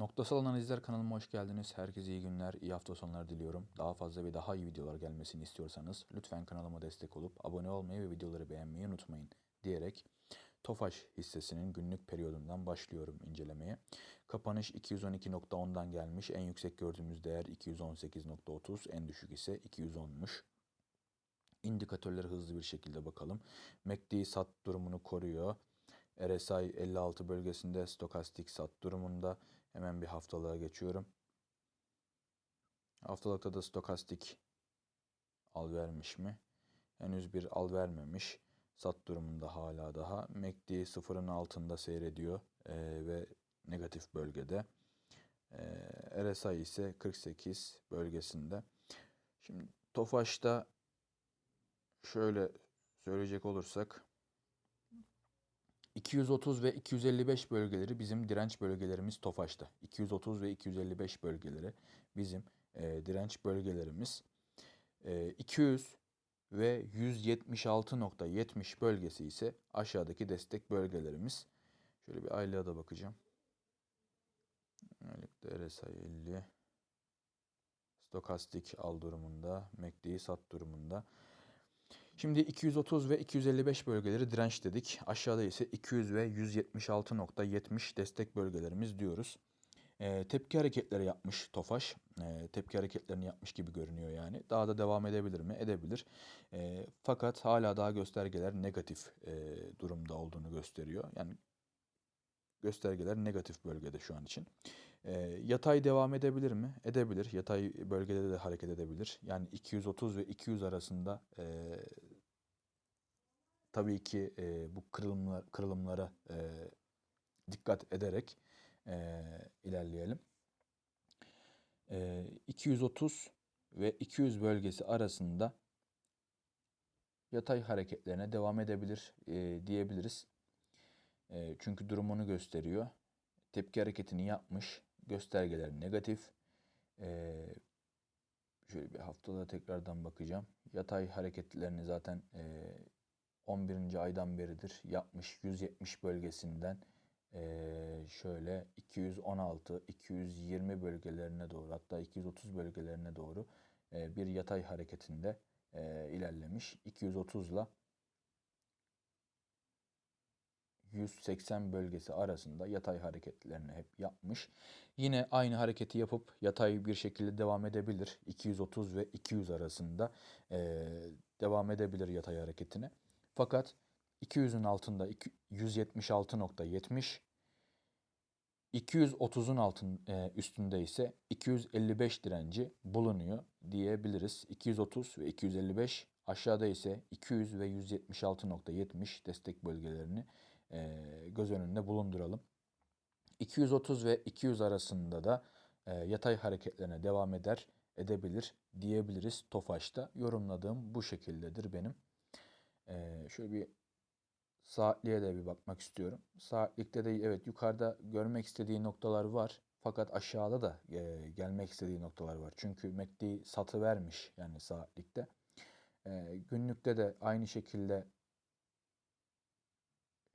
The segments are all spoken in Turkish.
Noktasal Analizler kanalıma hoş geldiniz. Herkese iyi günler, iyi hafta sonları diliyorum. Daha fazla ve daha iyi videolar gelmesini istiyorsanız lütfen kanalıma destek olup abone olmayı ve videoları beğenmeyi unutmayın diyerek Tofaş hissesinin günlük periyodundan başlıyorum incelemeye. Kapanış 212.10'dan gelmiş. En yüksek gördüğümüz değer 218.30, en düşük ise 210'muş. İndikatörlere hızlı bir şekilde bakalım. MACD sat durumunu koruyor. RSI 56 bölgesinde stokastik sat durumunda. Hemen bir haftalığa geçiyorum. Haftalıkta da stokastik al vermiş mi? Henüz bir al vermemiş. Sat durumunda hala daha. MACD sıfırın altında seyrediyor ee, ve negatif bölgede. Ee, RSI ise 48 bölgesinde. Şimdi Tofaş'ta şöyle söyleyecek olursak 230 ve 255 bölgeleri bizim direnç bölgelerimiz Tofaş'ta. 230 ve 255 bölgeleri bizim e, direnç bölgelerimiz. E, 200 ve 176.70 bölgesi ise aşağıdaki destek bölgelerimiz. Şöyle bir aylığa da bakacağım. Aylıkta RSI 50. Stokastik al durumunda, MACD sat durumunda. Şimdi 230 ve 255 bölgeleri direnç dedik. Aşağıda ise 200 ve 176.70 destek bölgelerimiz diyoruz. E, tepki hareketleri yapmış Tofaş. E, tepki hareketlerini yapmış gibi görünüyor yani. Daha da devam edebilir mi? Edebilir. E, fakat hala daha göstergeler negatif e, durumda olduğunu gösteriyor. Yani göstergeler negatif bölgede şu an için. E, yatay devam edebilir mi? Edebilir. Yatay bölgede de hareket edebilir. Yani 230 ve 200 arasında e, tabii ki e, bu kırılımlar, kırılımlara e, dikkat ederek e, ilerleyelim. E, 230 ve 200 bölgesi arasında yatay hareketlerine devam edebilir e, diyebiliriz. E, çünkü durumunu gösteriyor. Tepki hareketini yapmış. Göstergeler negatif. E, şöyle bir haftada tekrardan bakacağım. Yatay hareketlerini zaten e, 11. aydan beridir yapmış 170 bölgesinden şöyle 216 220 bölgelerine doğru hatta 230 bölgelerine doğru bir yatay hareketinde ilerlemiş 230 ile 180 bölgesi arasında yatay hareketlerini hep yapmış. Yine aynı hareketi yapıp yatay bir şekilde devam edebilir. 230 ve 200 arasında devam edebilir yatay hareketine. Fakat 200'ün altında 176.70 230'un altın e, üstünde ise 255 direnci bulunuyor diyebiliriz. 230 ve 255 aşağıda ise 200 ve 176.70 destek bölgelerini e, göz önünde bulunduralım. 230 ve 200 arasında da e, yatay hareketlerine devam eder, edebilir diyebiliriz Tofaş'ta. Yorumladığım bu şekildedir benim. E, şöyle bir saatliğe de bir bakmak istiyorum. Saatlikte de evet yukarıda görmek istediği noktalar var. Fakat aşağıda da e, gelmek istediği noktalar var. Çünkü MACD satı vermiş yani saatlikte. E, günlükte de aynı şekilde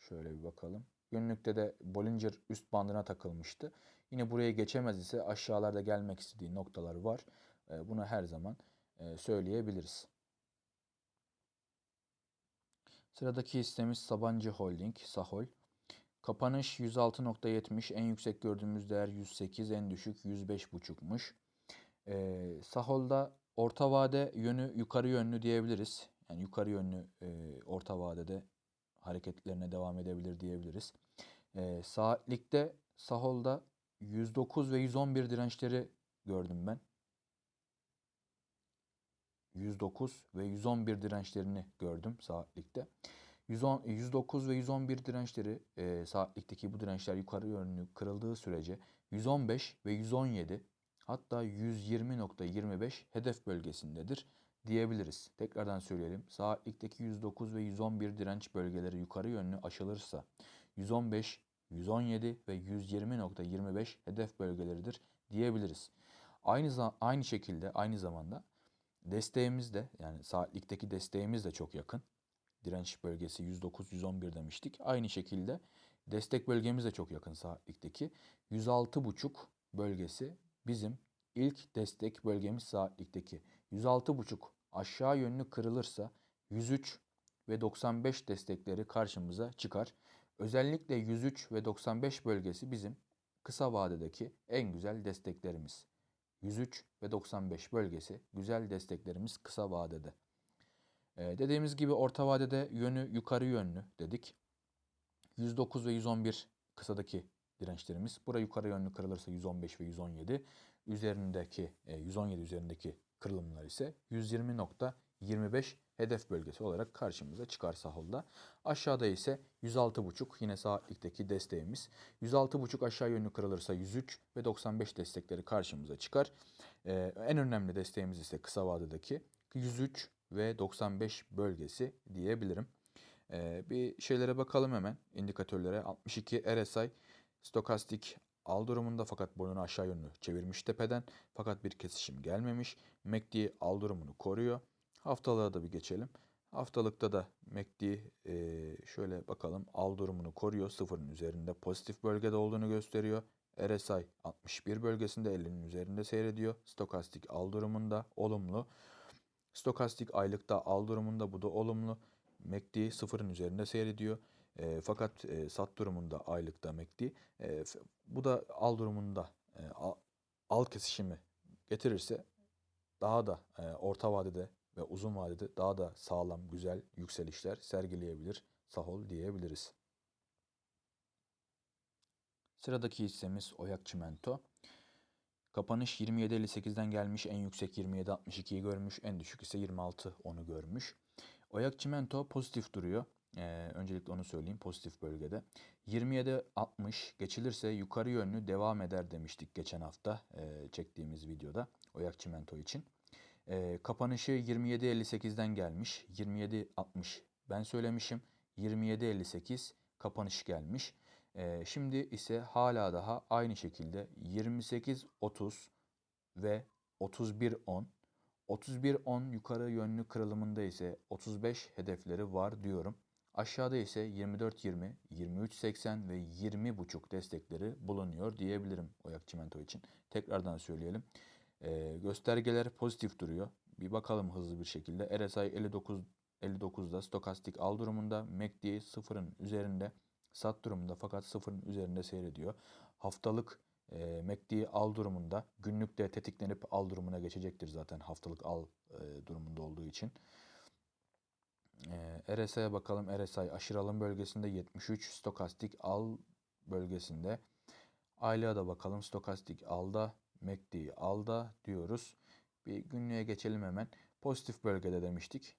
Şöyle bir bakalım. Günlükte de Bollinger üst bandına takılmıştı. Yine buraya geçemez ise aşağılarda gelmek istediği noktalar var. E, bunu her zaman e, söyleyebiliriz. Sıradaki hissemiz Sabancı Holding, Sahol. Kapanış 106.70, en yüksek gördüğümüz değer 108, en düşük 105.5'muş. E, Sahol'da orta vade yönü yukarı yönlü diyebiliriz. Yani yukarı yönlü e, orta vadede hareketlerine devam edebilir diyebiliriz. E, saatlikte Sahol'da 109 ve 111 dirençleri gördüm ben. 109 ve 111 dirençlerini gördüm saatlikte. 110, 109 ve 111 dirençleri e, saatlikteki bu dirençler yukarı yönlü kırıldığı sürece 115 ve 117 hatta 120.25 hedef bölgesindedir diyebiliriz. Tekrardan söyleyelim. Saatlikteki 109 ve 111 direnç bölgeleri yukarı yönlü aşılırsa 115, 117 ve 120.25 hedef bölgeleridir diyebiliriz. Aynı aynı şekilde aynı zamanda desteğimiz de yani saatlikteki desteğimiz de çok yakın. Direnç bölgesi 109 111 demiştik. Aynı şekilde Destek bölgemiz de çok yakın saatlikteki. 106,5 bölgesi bizim ilk destek bölgemiz saatlikteki. 106,5 aşağı yönlü kırılırsa 103 ve 95 destekleri karşımıza çıkar. Özellikle 103 ve 95 bölgesi bizim kısa vadedeki en güzel desteklerimiz. 103 ve 95 bölgesi güzel desteklerimiz kısa vadede. Ee, dediğimiz gibi orta vadede yönü yukarı yönlü dedik. 109 ve 111 kısadaki dirençlerimiz. Bura yukarı yönlü kırılırsa 115 ve 117. Üzerindeki e, 117 üzerindeki kırılımlar ise 120.25 hedef bölgesi olarak karşımıza çıkar sahilde. Aşağıda ise 106.5 yine saatlikteki desteğimiz. 106.5 aşağı yönlü kırılırsa 103 ve 95 destekleri karşımıza çıkar. Ee, en önemli desteğimiz ise kısa vadedeki 103 ve 95 bölgesi diyebilirim. Ee, bir şeylere bakalım hemen indikatörlere. 62 RSI stokastik al durumunda fakat boyunu aşağı yönlü çevirmiş tepeden. Fakat bir kesişim gelmemiş. MACD al durumunu koruyor. Haftalığa da bir geçelim. Haftalıkta da MACD e, şöyle bakalım al durumunu koruyor. Sıfırın üzerinde pozitif bölgede olduğunu gösteriyor. RSI 61 bölgesinde 50'nin üzerinde seyrediyor. Stokastik al durumunda olumlu. Stokastik aylıkta al durumunda bu da olumlu. MACD sıfırın üzerinde seyrediyor. E, fakat e, sat durumunda aylıkta MACD. E, bu da al durumunda e, al, al kesişimi getirirse daha da e, orta vadede ve uzun vadede daha da sağlam, güzel yükselişler sergileyebilir Sahol diyebiliriz. Sıradaki hissemiz Oyak Çimento. Kapanış 27.58'den gelmiş. En yüksek 27.62'yi görmüş. En düşük ise 26.10'u görmüş. Oyak Çimento pozitif duruyor. Ee, öncelikle onu söyleyeyim pozitif bölgede. 27.60 geçilirse yukarı yönlü devam eder demiştik geçen hafta e, çektiğimiz videoda Oyak Çimento için. E, kapanışı 27.58'den gelmiş. 27.60 ben söylemişim. 27.58 kapanış gelmiş. E, şimdi ise hala daha aynı şekilde 28.30 ve 31.10 31.10 yukarı yönlü kırılımında ise 35 hedefleri var diyorum. Aşağıda ise 24.20, 23.80 ve 20.5 destekleri bulunuyor diyebilirim Oyak Çimento için. Tekrardan söyleyelim. Ee, göstergeler pozitif duruyor. Bir bakalım hızlı bir şekilde. RSI 59 59'da stokastik al durumunda. MACD sıfırın üzerinde. Sat durumunda fakat sıfırın üzerinde seyrediyor. Haftalık e, MACD al durumunda. Günlük de tetiklenip al durumuna geçecektir zaten haftalık al e, durumunda olduğu için. E, RSI'ye bakalım. RSI aşırı alım bölgesinde 73. Stokastik al bölgesinde. Aylığa da bakalım. Stokastik alda MACD'yi alda diyoruz. Bir günlüğe geçelim hemen. Pozitif bölgede demiştik.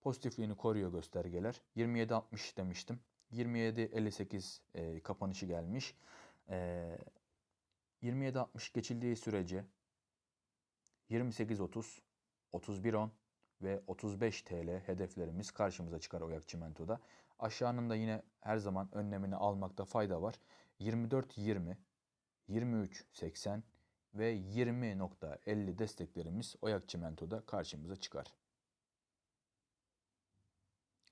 Pozitifliğini koruyor göstergeler. 27.60 demiştim. 27.58 e, kapanışı gelmiş. E, 27.60 geçildiği sürece 28.30, 31.10 ve 35 TL hedeflerimiz karşımıza çıkar Oyak Çimento'da. Aşağının da yine her zaman önlemini almakta fayda var. 24.20, 23.80 ve 20.50 desteklerimiz Oyak Çimento'da karşımıza çıkar.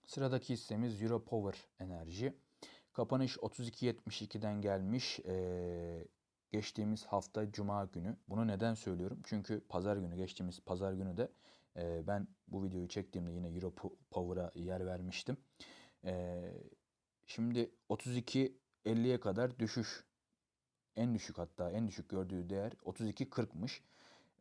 Sıradaki hissemiz Euro Power Enerji. Kapanış 32.72'den gelmiş. Ee, geçtiğimiz hafta Cuma günü. Bunu neden söylüyorum? Çünkü pazar günü, geçtiğimiz pazar günü de e, ben bu videoyu çektiğimde yine Euro Power'a yer vermiştim. E, şimdi 32.50'ye kadar düşüş. En düşük hatta en düşük gördüğü değer 32.40'mış.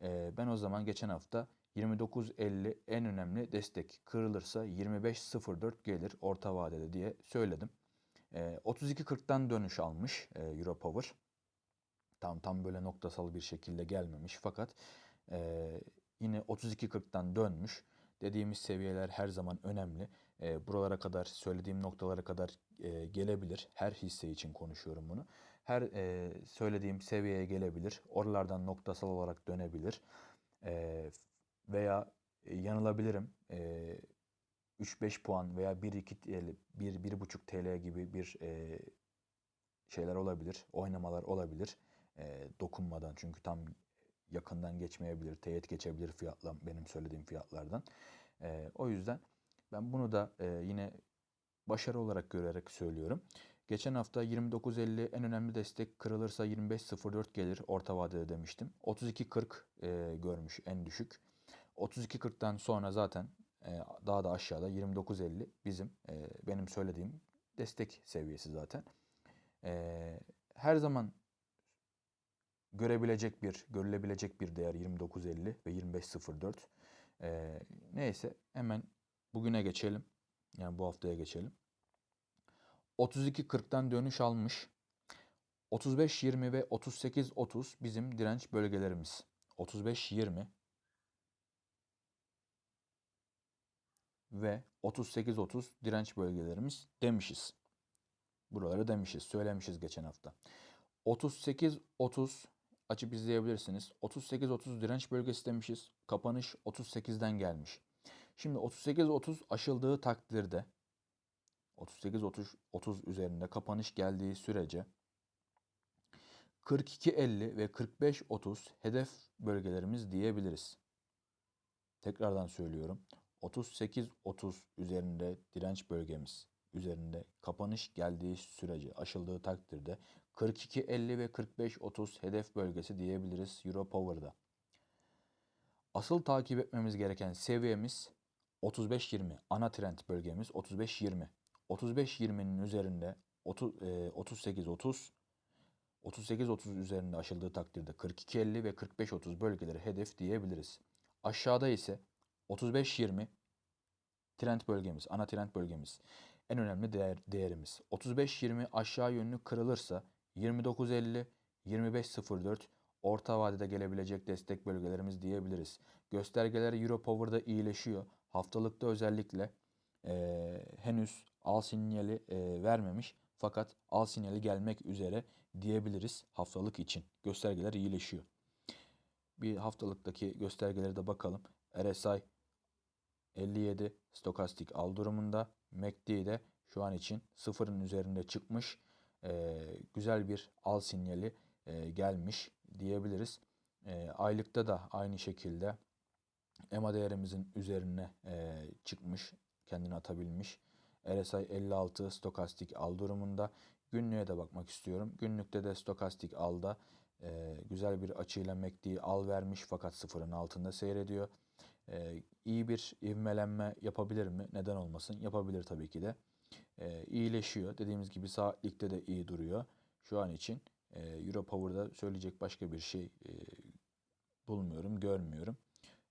E, ben o zaman geçen hafta 29.50 en önemli destek. Kırılırsa 25.04 gelir orta vadede diye söyledim. E, 32.40'tan dönüş almış e, Euro Power. Tam tam böyle noktasal bir şekilde gelmemiş fakat e, yine 32.40'tan dönmüş. Dediğimiz seviyeler her zaman önemli. E, buralara kadar söylediğim noktalara kadar e, gelebilir. Her hisse için konuşuyorum bunu. Her e, söylediğim seviyeye gelebilir. Oralardan noktasal olarak dönebilir. E, veya e, yanılabilirim. E, 3-5 puan veya 1-2 TL, 1-1,5 TL gibi bir e, şeyler olabilir. Oynamalar olabilir. E, dokunmadan çünkü tam yakından geçmeyebilir. Teğet geçebilir fiyatla benim söylediğim fiyatlardan. E, o yüzden ben bunu da e, yine başarı olarak görerek söylüyorum. Geçen hafta 29.50 en önemli destek kırılırsa 25.04 gelir orta vadede demiştim. 32.40 e, görmüş en düşük. 32.40'tan sonra zaten e, daha da aşağıda 29.50 bizim e, benim söylediğim destek seviyesi zaten. E, her zaman görebilecek bir, görülebilecek bir değer 29.50 ve 25.04. E, neyse hemen bugüne geçelim. Yani bu haftaya geçelim. 32.40'tan dönüş almış. 35.20 ve 38.30 bizim direnç bölgelerimiz. 35.20 ve 38.30 direnç bölgelerimiz demişiz. Buraları demişiz, söylemişiz geçen hafta. 38.30 açıp izleyebilirsiniz. 38.30 direnç bölgesi demişiz. Kapanış 38'den gelmiş. Şimdi 38.30 aşıldığı takdirde 38-30 30 üzerinde kapanış geldiği sürece 42-50 ve 45-30 hedef bölgelerimiz diyebiliriz. Tekrardan söylüyorum. 38-30 üzerinde direnç bölgemiz üzerinde kapanış geldiği sürece aşıldığı takdirde 42-50 ve 45-30 hedef bölgesi diyebiliriz Euro Power'da. Asıl takip etmemiz gereken seviyemiz 35-20 ana trend bölgemiz 35-20. 35-20'nin üzerinde 38-30 38-30 üzerinde aşıldığı takdirde 42-50 ve 45-30 bölgeleri hedef diyebiliriz. Aşağıda ise 35-20 trend bölgemiz, ana trend bölgemiz. En önemli değer, değerimiz. 35-20 aşağı yönlü kırılırsa 29-50, 25-04 orta vadede gelebilecek destek bölgelerimiz diyebiliriz. Göstergeler Euro Power'da iyileşiyor. Haftalıkta özellikle e, henüz al sinyali e, vermemiş fakat al sinyali gelmek üzere diyebiliriz haftalık için. Göstergeler iyileşiyor. Bir haftalıktaki göstergelere de bakalım. RSI 57 stokastik al durumunda. MACD de şu an için sıfırın üzerinde çıkmış. E, güzel bir al sinyali e, gelmiş diyebiliriz. E, aylıkta da aynı şekilde EMA değerimizin üzerine e, çıkmış, kendini atabilmiş. RSI 56 stokastik al durumunda. Günlüğe de bakmak istiyorum. Günlükte de stokastik alda e, güzel bir açıyla MACD al vermiş fakat sıfırın altında seyrediyor. E, iyi bir ivmelenme yapabilir mi? Neden olmasın? Yapabilir tabii ki de. E, iyileşiyor. Dediğimiz gibi saatlikte de iyi duruyor. Şu an için e, Euro Power'da söyleyecek başka bir şey e, bulmuyorum, görmüyorum.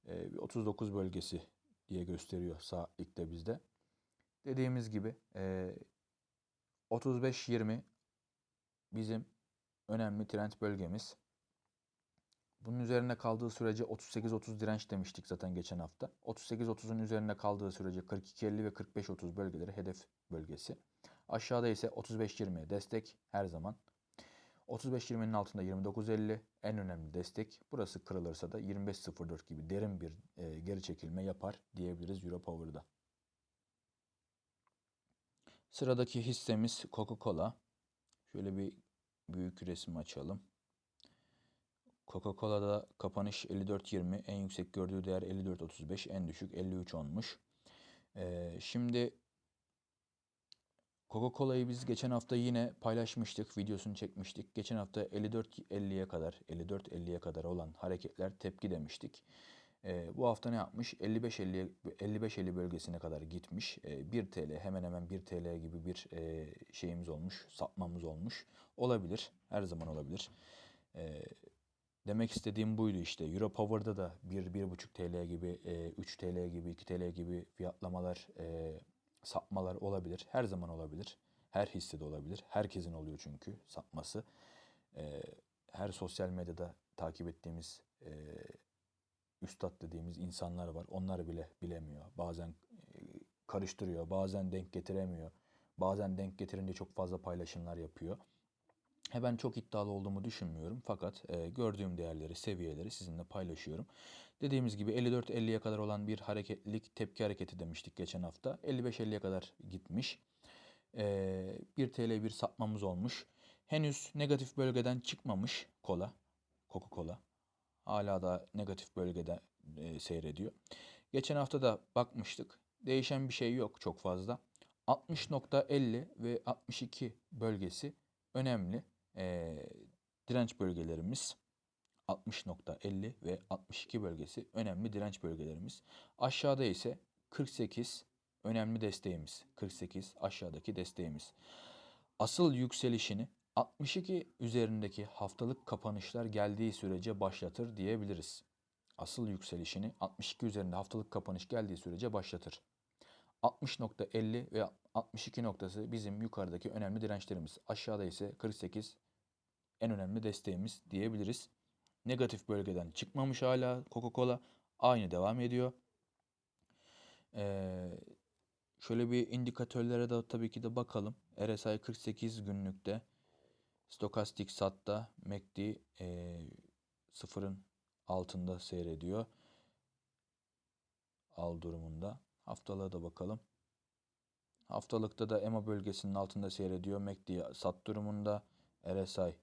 E, 39 bölgesi diye gösteriyor saatlikte bizde. Dediğimiz gibi e, 35-20 bizim önemli trend bölgemiz. Bunun üzerine kaldığı sürece 38-30 direnç demiştik zaten geçen hafta. 38-30'un üzerine kaldığı sürece 42-50 ve 45-30 bölgeleri hedef bölgesi. Aşağıda ise 35-20 destek her zaman. 35-20'nin altında 29-50 en önemli destek. Burası kırılırsa da 25-04 gibi derin bir e, geri çekilme yapar diyebiliriz Euro Power'da. Sıradaki hissemiz Coca-Cola. Şöyle bir büyük resim açalım. Coca-Cola'da kapanış 54.20, en yüksek gördüğü değer 54.35, en düşük 53 olmuş. Ee, şimdi Coca-Cola'yı biz geçen hafta yine paylaşmıştık, videosunu çekmiştik. Geçen hafta 54.50'ye kadar, 54.50'ye kadar olan hareketler tepki demiştik. E, bu hafta ne yapmış? 55-50 55-50 bölgesine kadar gitmiş. E, 1 TL hemen hemen 1 TL gibi bir e, şeyimiz olmuş, sapmamız olmuş. Olabilir, her zaman olabilir. E, demek istediğim buydu işte. Euro Power'da da 1-1,5 TL gibi, e, 3 TL gibi, 2 TL gibi fiyatlamalar, e, sapmalar olabilir. Her zaman olabilir. Her hissede olabilir. Herkesin oluyor çünkü sapması. E, her sosyal medyada takip ettiğimiz e, üstad dediğimiz insanlar var. Onlar bile bilemiyor. Bazen e, karıştırıyor, bazen denk getiremiyor. Bazen denk getirince çok fazla paylaşımlar yapıyor. He ben çok iddialı olduğumu düşünmüyorum fakat e, gördüğüm değerleri, seviyeleri sizinle paylaşıyorum. Dediğimiz gibi 54-50'ye kadar olan bir hareketlilik tepki hareketi demiştik geçen hafta. 55-50'ye kadar gitmiş. E, 1 TL bir sapmamız olmuş. Henüz negatif bölgeden çıkmamış kola, Coca-Cola. Hala da negatif bölgede e, seyrediyor. Geçen hafta da bakmıştık. Değişen bir şey yok çok fazla. 60.50 ve 62 bölgesi önemli eee, direnç bölgelerimiz. 60.50 ve 62 bölgesi önemli direnç bölgelerimiz. Aşağıda ise 48 önemli desteğimiz. 48 aşağıdaki desteğimiz. Asıl yükselişini 62 üzerindeki haftalık kapanışlar geldiği sürece başlatır diyebiliriz. Asıl yükselişini 62 üzerinde haftalık kapanış geldiği sürece başlatır. 60.50 ve 62 noktası bizim yukarıdaki önemli dirençlerimiz. Aşağıda ise 48 en önemli desteğimiz diyebiliriz. Negatif bölgeden çıkmamış hala Coca-Cola. Aynı devam ediyor. Ee, şöyle bir indikatörlere de tabii ki de bakalım. RSI 48 günlükte. Stokastik SAT'ta MACD e, sıfırın altında seyrediyor. Al durumunda. Haftalığa da bakalım. Haftalıkta da EMA bölgesinin altında seyrediyor. MACD sat durumunda. RSI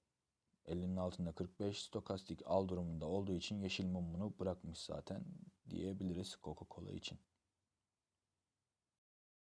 50'nin altında 45. Stokastik al durumunda olduğu için yeşil mumunu bırakmış zaten diyebiliriz Coca-Cola için.